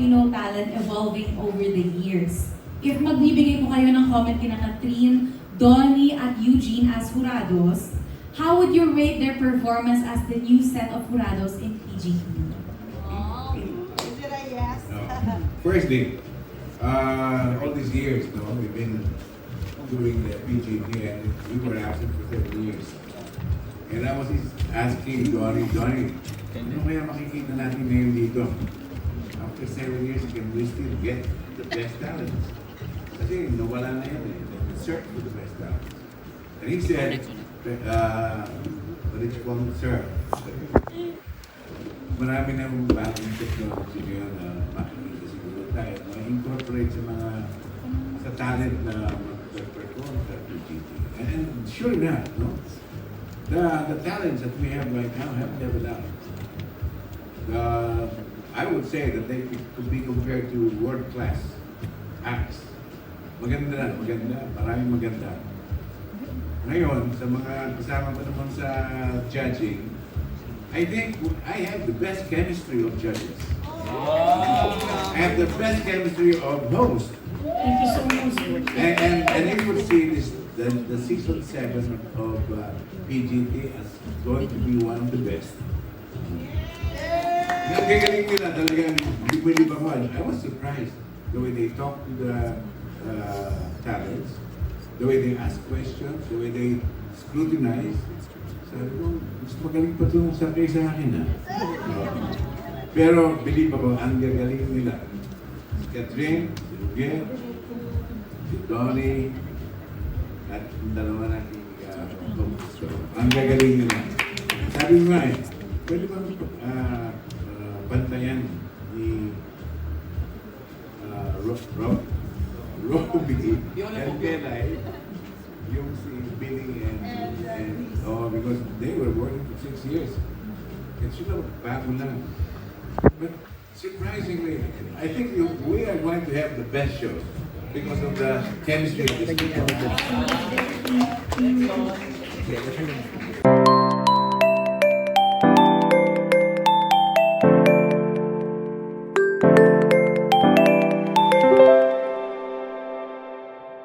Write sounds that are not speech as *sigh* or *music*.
Filipino talent evolving over the years. If magbibigay po kayo ng comment kina Katrin, Donnie at Eugene as jurados, how would you rate their performance as the new set of jurados in PG? Oh. Is *laughs* it a yes? No. Firstly, uh, all these years, no, we've been doing the PG and we were absent for 7 years. And I was asking Donnie, Donnie, ano kaya makikita natin ngayon dito? After seven years, can we still get the best talents? Kasi nawala na yun eh. The search for the best talents. And he said, uh, what call it, sir? marami na bagong technology ngayon na makikita siguro tayo ma-incorporate sa mga sa talent na mag-perform sa PGT. And sure enough, no? The, the talents that we have right now have leveled out. The, I would say that they could be compared to world-class acts. Maganda na, maganda, maraming maganda. Ngayon, sa mga kasama ko naman sa judging, I think I have the best chemistry of judges. I have the best chemistry of hosts. Thank you so much. And, and, and you would see this, the, the season seven of uh, PGT as going to be one of the best. Nagagaling nila talagang believe ako. I was surprised the way they talk to the uh, talents, the way they ask questions, the way they scrutinize. Sabi ko, mas magaling pa itong sa kaysa akin ha. Pero believe ako, ang gagaling nila. Si Catherine, si si Donnie, at yung dalawa nating uh, so, ang gagaling nila. Sabi ko nga eh, pwede ba uh, uh, bantayan ni uh, Rob, Rob, Robbie and Belay yung si Billy and, and oh, because they were working for six years. And sila bago lang. But surprisingly, I think you, we are going to have the best show because of the chemistry of this people.